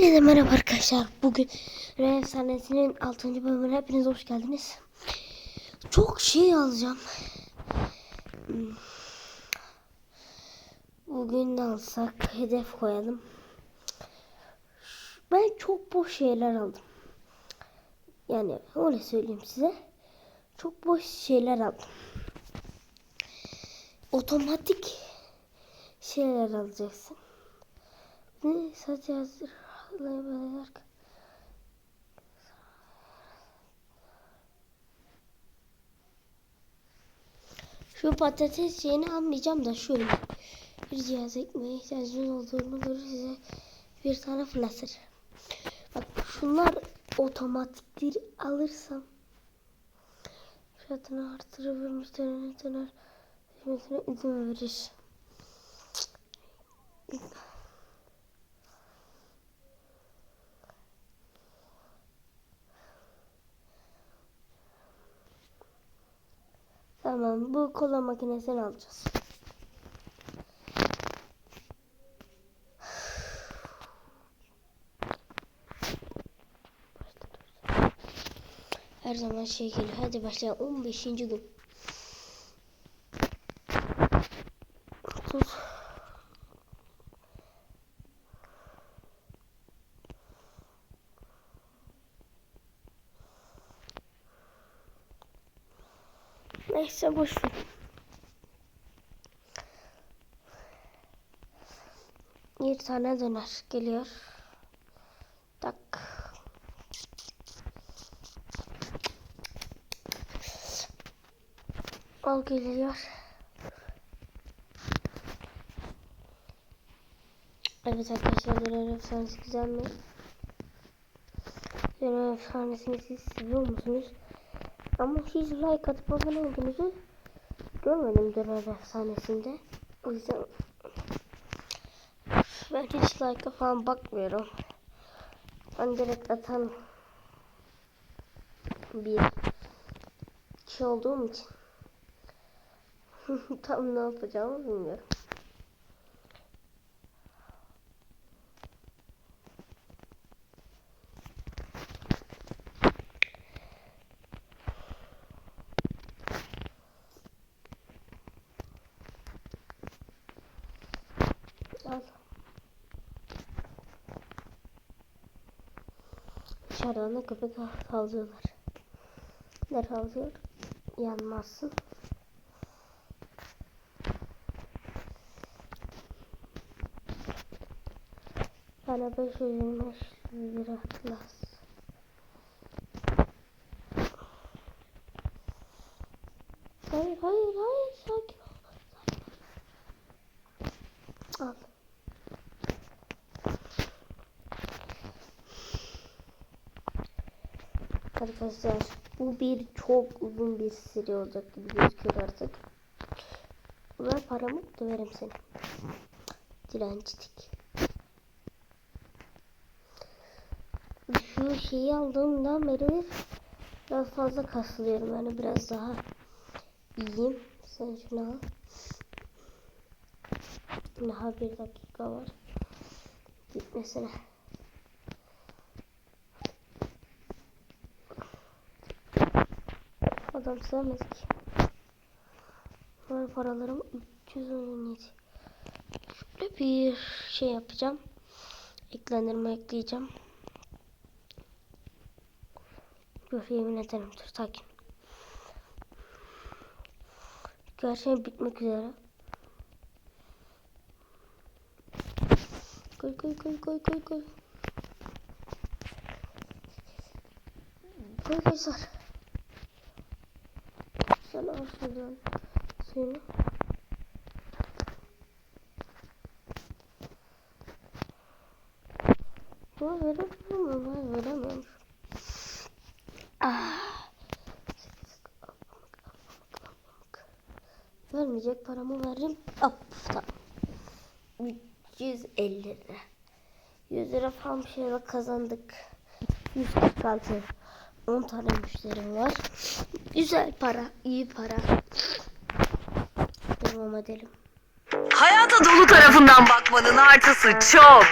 Hepinize merhaba arkadaşlar. Bugün Rey Efsanesi'nin 6. bölümüne hepiniz hoş geldiniz. Çok şey alacağım. Hmm. Bugün ne alsak hedef koyalım. Ben çok boş şeyler aldım. Yani öyle söyleyeyim size. Çok boş şeyler aldım. Otomatik şeyler alacaksın. Ne saç yazdır. Şu patates şeyini almayacağım da şöyle. Bir cihaz ekmeğe ihtiyacınız olduğunu görür size bir tane flasher. Bak şunlar otomatiktir alırsam fiyatını artırır ve müşterinin döner hizmetine izin verir. Tamam bu kola makinesini alacağız. Her zaman şey geliyor. Hadi başlayalım. 15. gün. Neyse boş ver. Bir tane döner geliyor. Tak. Al geliyor. Evet arkadaşlar döner efsanesi güzel mi? Döner efsanesini siz seviyor musunuz? Ama hiç like atıp abone olduğunuzu görmedim döner efsanesinde. O yüzden ben hiç like'a falan bakmıyorum. Ben direkt atan bir kişi olduğum için tam ne yapacağımı bilmiyorum. Al. Da köpek havlıyorlar. Ne havlıyor? Yanmazsın. Bana 525 lira atlas. Hayır hayır hayır sakin ol. Sakin ol. Al. Arkadaşlar bu bir çok uzun bir seri olacak gibi gözüküyor artık. Ver paramı döverim seni. Dirençlik. Şu şeyi aldığımdan beri biraz fazla kasılıyorum. Yani biraz daha iyiyim. Sen şunu al. Daha bir dakika var. Gitmesine. Adam sevmez ki. Var paralarım 317. Şöyle bir şey yapacağım. Eklendirme ekleyeceğim. Dur yemin ederim dur sakin. Her şey bitmek üzere. Koy koy koy koy koy koy. Koy koy sar. Sen al şuradan suyunu. Bu veremiyorum ben veremiyorum. Ah. Vermeyecek paramı veririm. Hop tamam. 350 lira. 100 lira falan bir şeyler kazandık. 146. 10 tane müşterim var. Güzel para, iyi para. Devam edelim. Hayata dolu tarafından bakmanın artısı çok.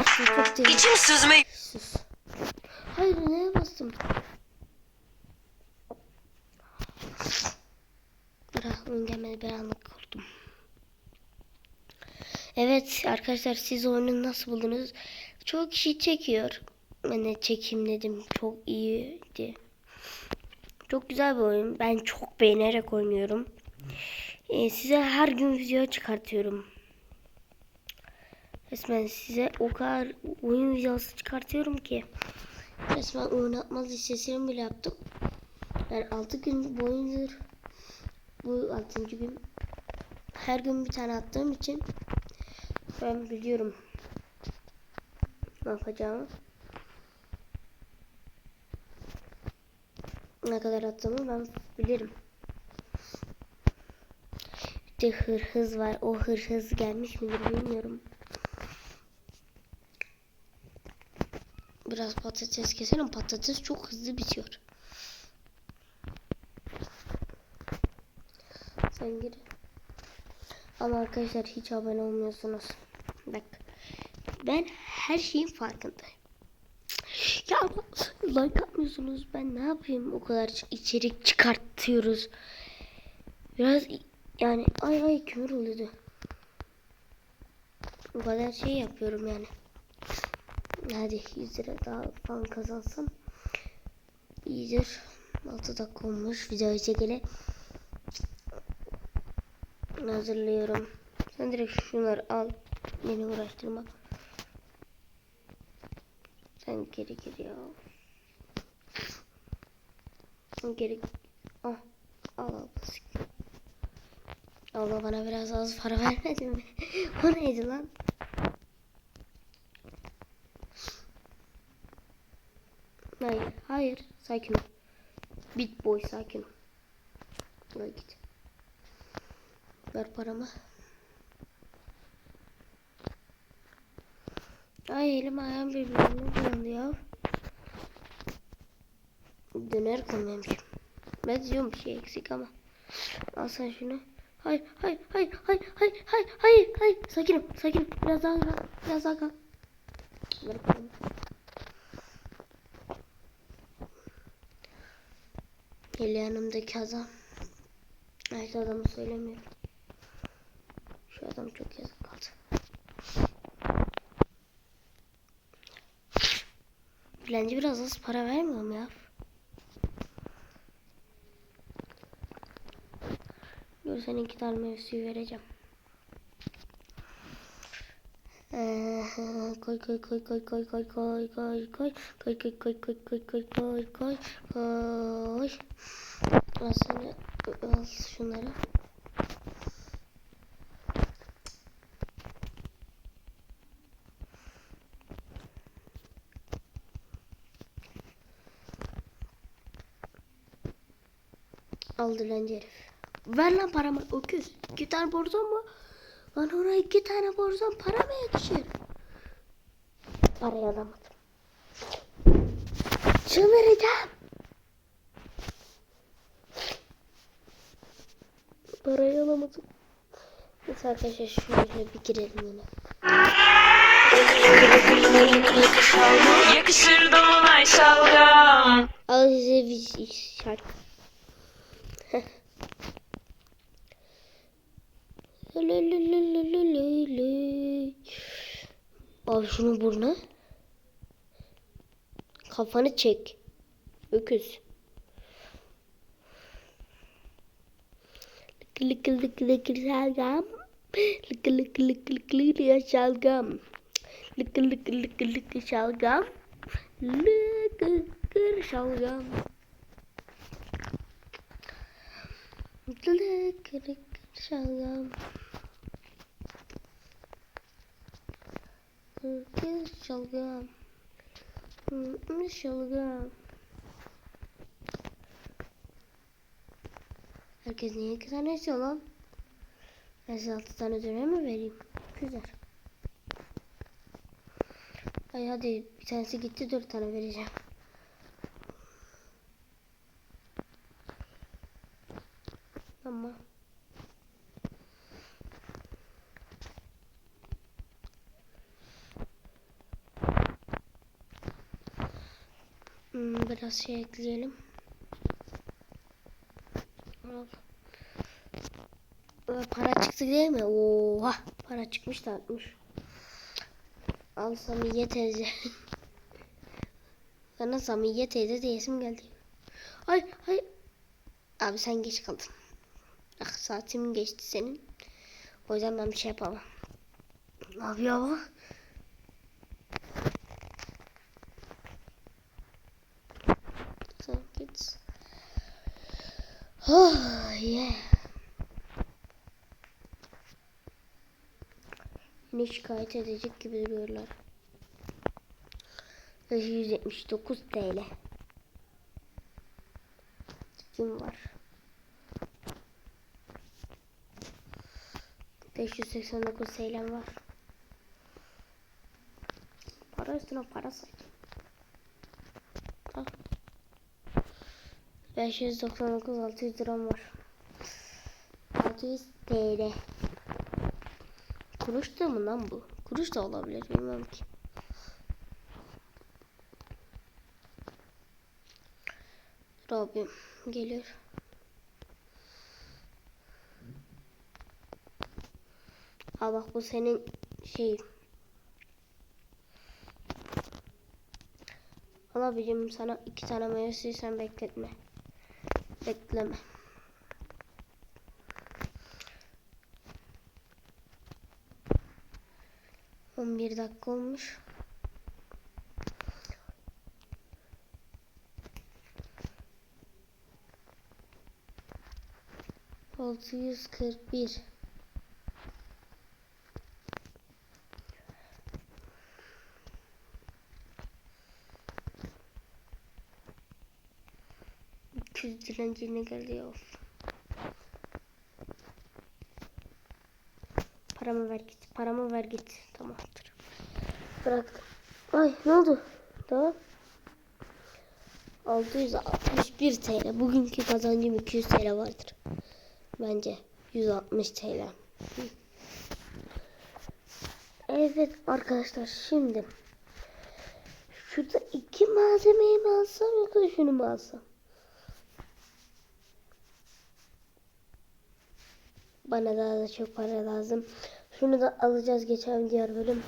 İşte çok. İçim süzme. Sus. Hayır neye bastım? Bırak oyun gelmedi ben anlık korktum. Evet arkadaşlar siz oyunu nasıl buldunuz? Çok kişi çekiyor. Ben de çekeyim dedim. Çok iyiydi. Çok güzel bir oyun. Ben çok beğenerek oynuyorum. Ee, size her gün video çıkartıyorum. Resmen size o kadar oyun videosu çıkartıyorum ki. Resmen oynatmaz listesini bile yaptım. Yani 6 gün boyunca bu 6. gün her gün bir tane attığım için ben biliyorum ne yapacağımı. Ne kadar attığımı ben bilirim. Bir de hırhız var. O hırhız gelmiş midir bilmiyorum. Biraz patates keselim. Patates çok hızlı bitiyor. Sen gir. Ama arkadaşlar hiç abone olmuyorsunuz. Bak. Ben her şeyin farkındayım. Ya like atmıyorsunuz. Ben ne yapayım? O kadar içerik çıkartıyoruz. Biraz yani ay ay kömür oluyordu. O kadar şey yapıyorum yani. Hadi 100 lira daha falan kazansam iyidir. 6 dakika olmuş videoyu çekeli. Hazırlıyorum. Sen direkt şunları al. Beni uğraştırma. Sen geri geri ya. Geri ah al al. Allah bana biraz az para vermedin mi? o neydi lan? Hayır, hayır. Sakin ol. Bit boy sakin ol. Git. Ver paramı. Ay elim ayağım birbirine bulandı ya. Döner koymamışım. Ben diyorum bir şey eksik ama. Al sen şunu. Hayır, hayır, hayır, hayır, hayır, hayır, hayır, hayır. Sakin ol, sakin ol. Biraz daha kal, biraz daha kal. Gel yanımdaki adam. Evet adamı söylemiyorum. Şu adam çok yazık Bence biraz az para vermiyorum ya. Dur senin iki tane meyve suyu vereceğim. Ee, koy koy koy koy koy koy koy koy koy koy koy koy koy koy koy koy koy koy al sana al şunları al dilenci herif. Ver lan paramı. Öküz. İki tane borzan mı? Lan ona iki tane borzan para mı yetişir? Parayı alamadım. Çıldıracağım. Parayı alamadım. Neyse arkadaşlar şöyle bir girelim yine. Yakışır dolunay şalgam. Al size bir şarkı. Abi şunu burna. Kafanı çek. Öküz. Lık lık lık lık şalgam. Şalgam. Şalgam. Şalgam. Lıkı lıkı şalgam. Lıkı şalgam. Lıkı şalgam. Herkes niye iki tane istiyor lan? Ben size altı tane dönem mi vereyim? Güzel. Ay hadi bir tanesi gitti dört tane vereceğim. Ama Hmm, biraz şey ekleyelim. Para çıktı değil mi? Oha para çıkmış da atmış. Al Samiye teyze. Bana Samiye teyze diyesim geldi. Ay ay. Abi sen geç kaldın. Ah saatim geçti senin. O yüzden ben bir şey yapamam. Ne yapıyor bu? Sen git. Oh yeah. Yine şikayet edecek gibi duruyorlar. 179 TL. Kim var? 589 TL'm var. Para üstüne para say. Al. 599 600 liram var. 600 TL. Kuruş da mı lan bu? Kuruş da olabilir bilmem ki. Rabbim gelir. Bak bu senin şey. Alabilirim sana iki tane meyve sen bekletme. Bekleme. On bir dakika olmuş. Altı yüz kırk bir. Dilencine geldi ya. Paramı ver git. Paramı ver git. Tamamdır. Bıraktım. Ay ne oldu? Tamam. 661 TL. Bugünkü kazancım 200 TL vardır. Bence 160 TL. Evet arkadaşlar şimdi şurada iki malzemeyi mi alsam yoksa şunu mu alsam? Bana daha da çok para lazım. Şunu da alacağız geçen diğer bölüm.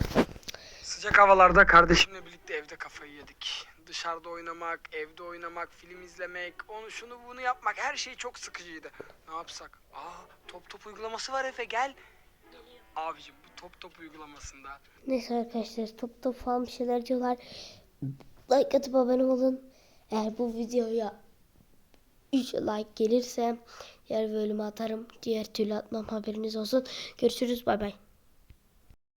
Sıcak havalarda kardeşimle birlikte evde kafayı yedik. Dışarıda oynamak, evde oynamak, film izlemek, onu şunu bunu yapmak her şey çok sıkıcıydı. Ne yapsak? Aa top top uygulaması var Efe gel. Abicim bu top top uygulamasında Neyse arkadaşlar top top falan bir şeyler diyorlar. Like atıp abone olun. Eğer bu videoya 3 like gelirse diğer bölümü atarım. Diğer türlü atmam haberiniz olsun. Görüşürüz bay bay.